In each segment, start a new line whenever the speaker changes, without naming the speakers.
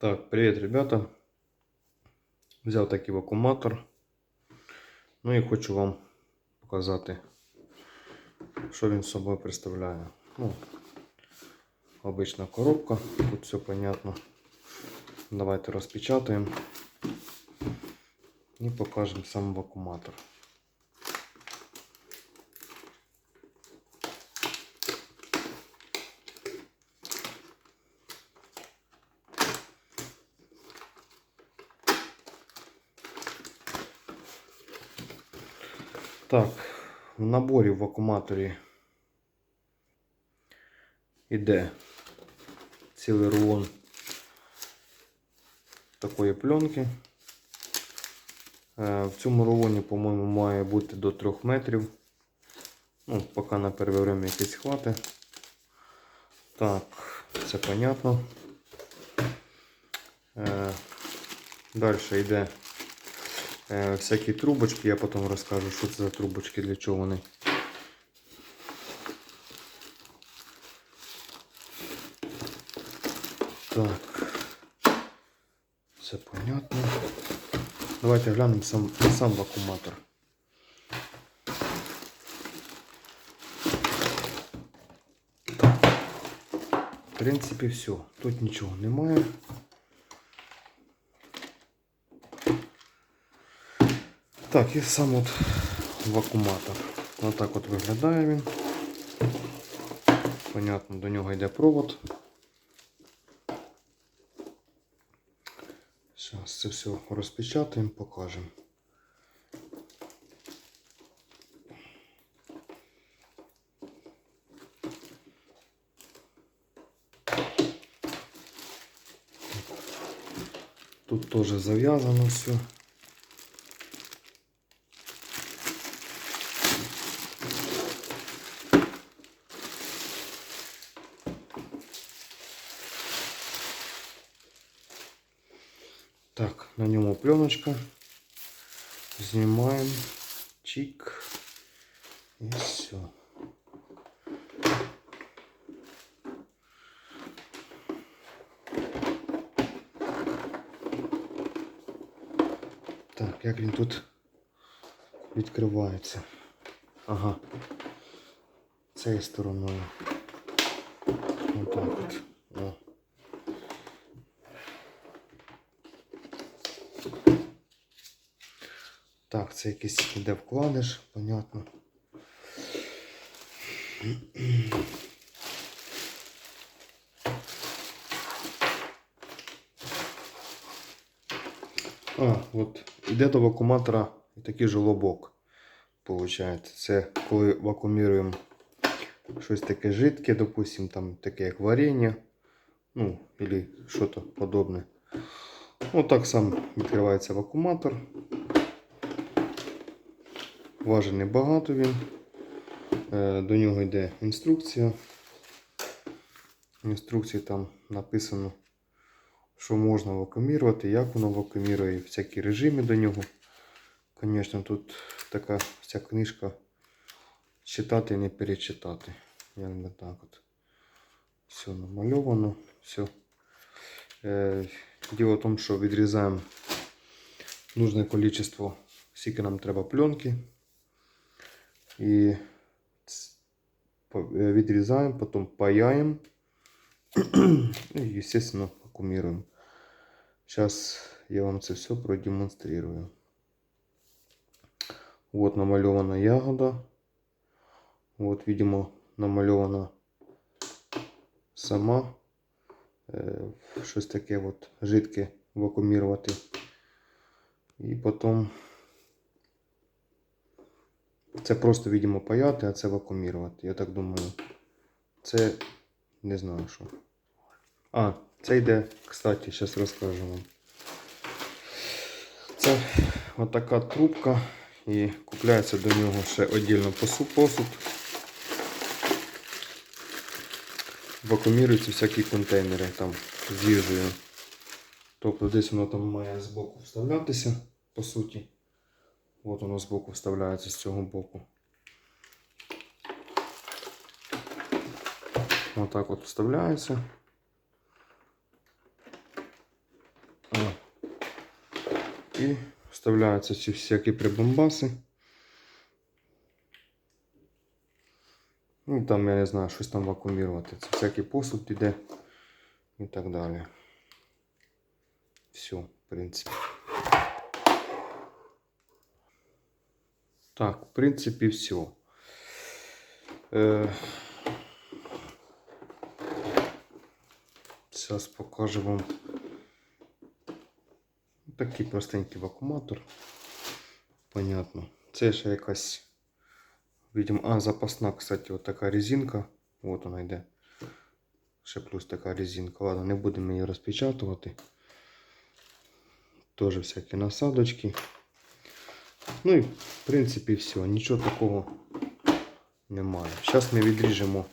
Так, привет, ребята. Взяв такий вакууматор. Ну і хочу вам показати, що він собою представляє. Ну, обична коробка, тут все понятно. Давайте розпечатаємо і покажемо сам вакууматор. Так, в наборі в вакууматорі іде цілий рулон такої пленки. Е, В цьому рулоні, по-моєму, має бути до 3 метрів. Ну, поки на перше время якісь хвати. Так, це понятно. Е, Далі йде всякі трубочки. Я потім розкажу, що це за трубочки, для чого вони. Так. Все понятно. Давайте глянемо сам, сам вакууматор. В принципі, все. Тут нічого немає. Так, і сам от вакууматор. Отак от виглядає він. Понятно, до нього йде провод. Зараз це все розпечатаємо, покажемо. Тут теж зав'язано все. Так, на ньому пленочка. Знімаємо. Чик. І все. Так, як він тут відкривається? Ага. Цією стороною. Отак от. О. Так, це якийсь іде вкладиш, понятно. А, от іде до вакууматора такий жолобок. Получається. Це коли вакууміруємо щось таке жидке, допустим, там таке як варення, ну, или щось подобне. Ну, так сам відкривається вакууматор. Важить небагато він. Е, До нього йде інструкція. В інструкції там написано, що можна вакуумірувати, як воно вакуумірує, всякі режими до нього. Звісно, тут така вся книжка читати не перечитати. Якби так от. Все намальовано, все. Діло в тому, що відрізаємо нужне количество, скільки нам треба пленки. По- е, відрізаємо, потім паяємо. І, естественно, вакуумируем. Сейчас я вам це все продемонстрирую. Вот намальована ягода. Вот, видимо, намальована сама. Щось таке от жидке вакуумірувати. І потім це просто, видимо, паяти, а це вакуумірувати. Я так думаю. Це не знаю що. А, це йде, кстати, зараз розкажу вам. Це отака трубка і купляється до нього ще віддільно посуд. Вакууміруються всякі контейнери там з їжею. Тобто десь воно там має збоку вставлятися, по суті. От воно збоку вставляється з цього боку. Отак от вставляється. І вставляються ці всякі прибамбаси. Ну, там, я не знаю, щось там вакуумірувати. Це всякий посуд іде і так далі. Все, в принципі. Так, в принципі, все. Зараз покажу вам такий простенький вакууматор. Понятно. Це ще якась. Видимо, а, запасна, кстати, от така резинка. От вона йде. Ще плюс така резинка. Ладно, не будемо її розпечатувати. Теж всякі насадочки. Ну і в принципі все. Нічого такого немає. Зараз ми відріжемо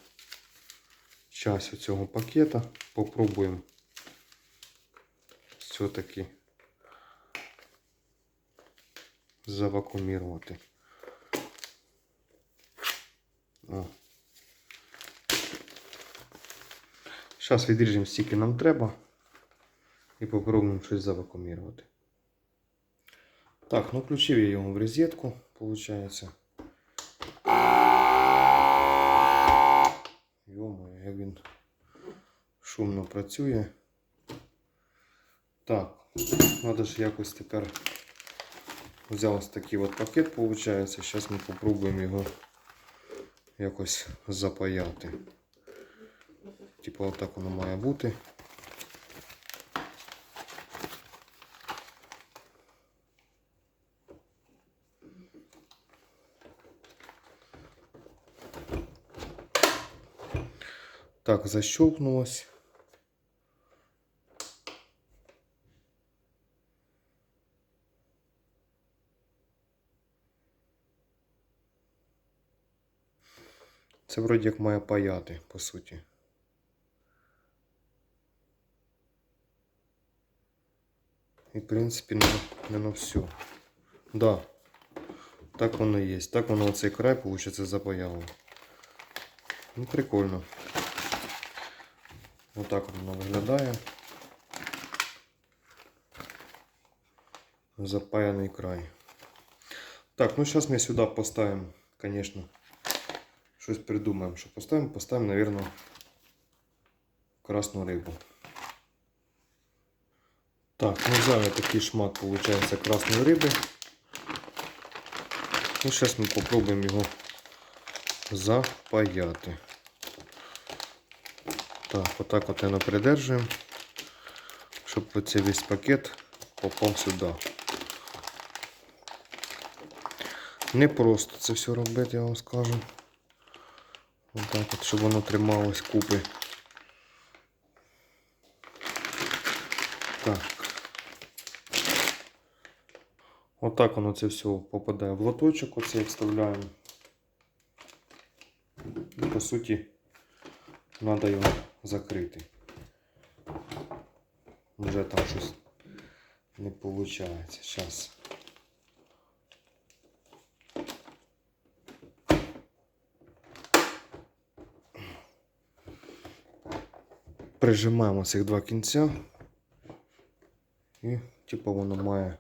часть цього пакета. Попробуємо все-таки завакуумірувати. О. Зараз відріжемо стільки нам треба і попробуємо щось завакуумірувати. Так, ну включив я його в розетку, виходить. Йомо, як він шумно працює. Так, треба ж якось тепер взяв ось такий от пакет, виходить. Зараз ми попробуємо його якось запаяти. Типу отак воно має бути. Так, защелкнулось. Це вроді як має паяти, по суті. І, в принципі, не, не на всю. Да. Так воно є. Так воно оцей край, виходить, запаяло. Ну, прикольно. Отак воно виглядає. Запаяний край. Так, ну зараз ми сюди поставимо, конечно, щось придумаємо, що поставимо. Поставимо, наверное, красну рибу. Так, ну взяли такий шмат, получается, красної риби. Ну, зараз ми попробуємо його запаяти. Так, отак от я придержуємо, щоб оцей весь пакет попав сюди. Не просто це все робити, я вам скажу. Отак от, щоб воно трималось купи. Так. Отак воно це все попадає в лоточок, оце вставляємо. І по суті, треба його закрити. Вже там щось не виходить. Зараз. Прижимаємо цих два кінця. І типу воно має,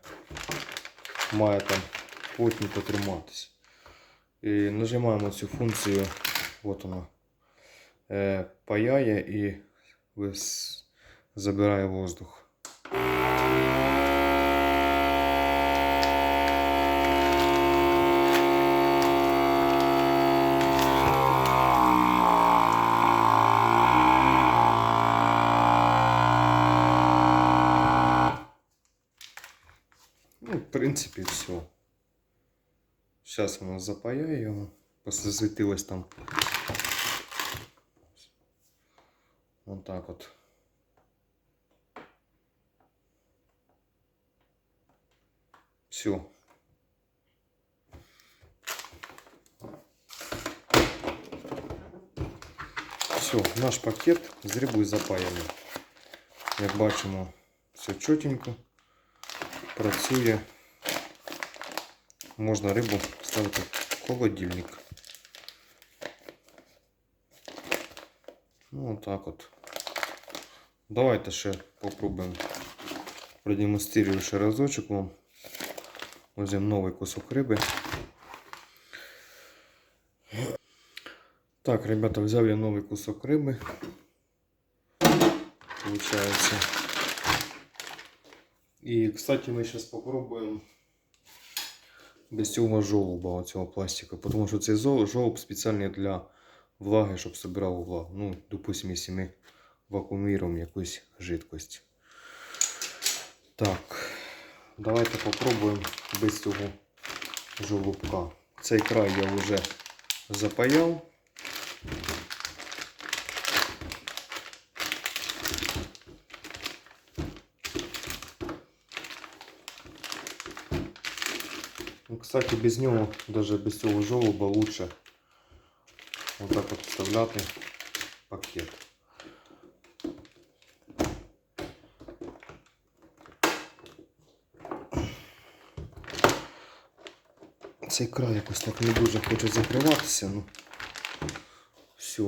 має там плотненько триматись. І нажимаємо цю функцію, от вона, паяє і забирає воздух. Ну, в принципі, все. Зараз воно запаяє його. Просто засвітилось там. Вот так от. Все. Все, наш пакет з рибою запаяний. Як бачимо, все чотенько. Працює. Можна рибу ставити в холодильник. Ну, отак от. Давайте ще попробуємо продемонструю ще разочок вам. Возьмем новий кусок риби. Так, ребята, взяв я новий кусок риби. Получается. І, кстати, ми зараз попробуємо без цього жолоба, цього пластика. Тому що цей жолоб спеціальний для влаги, щоб збирав влагу. Ну, допустим, якщо ми вакуумуємо якусь жидкость. Так, давайте попробуємо без цього жолобка. Цей край я вже запаяв. Ну, кстати, без нього, даже без цього жолоба лучше вот так вставляти пакет. Цей край якось так не дуже хоче закриватися, ну все.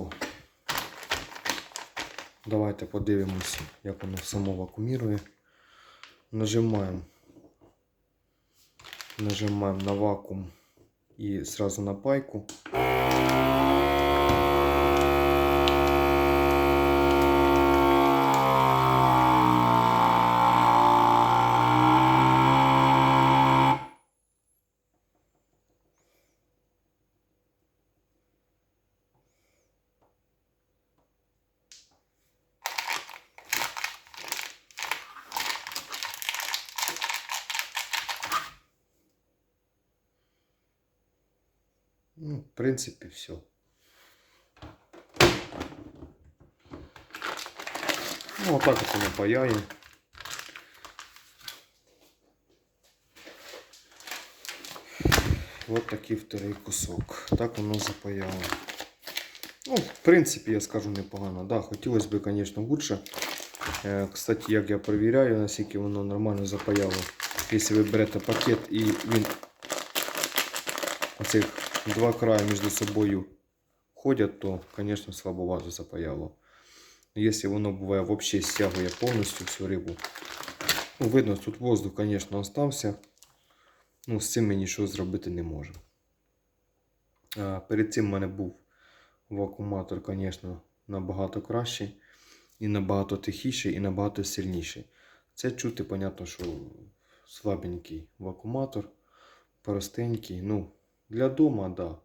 Давайте подивимось, як воно само вакуумірує. Нажимаємо. Нажимаємо на вакуум і одразу на пайку. Ну, в принципе, все. Ну, вот так вот оно паяем. Вот такий второй кусок. Так воно запаяло. Ну, в принципі, я скажу непогано. Да, хотілося б, звісно, лучше. Е, Кстати, як я перевіряю, наскільки воно нормально запаяло. Якщо ви берете пакет і він оцих два края між собою ходять, то, звісно, слабовато запаяло. Якщо воно буває взагалі стягує повністю всю рибу. Ну, видно, тут воздух, звісно, остався. Ну, з цим ми нічого зробити не можемо. Перед цим в мене був вакууматор, звісно, набагато кращий, і набагато тихіший, і набагато сильніший. Це чути, понятно, що слабенький вакууматор, простенький. Ну, для дома, да.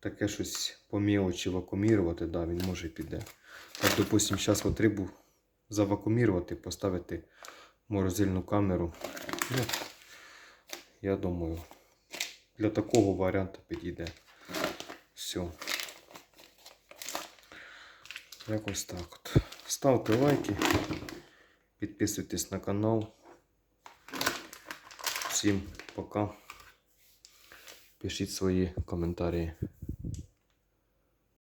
Таке щось по мелочі вакуумірувати, да, він може піде. Так, допустим, зараз от рибу завакуумірувати, поставити морозильну камеру. Ну, я думаю, для такого варіанту підійде. Все. Якось так от. Ставте лайки, підписуйтесь на канал. Всім пока. Пишіть свої коментарі.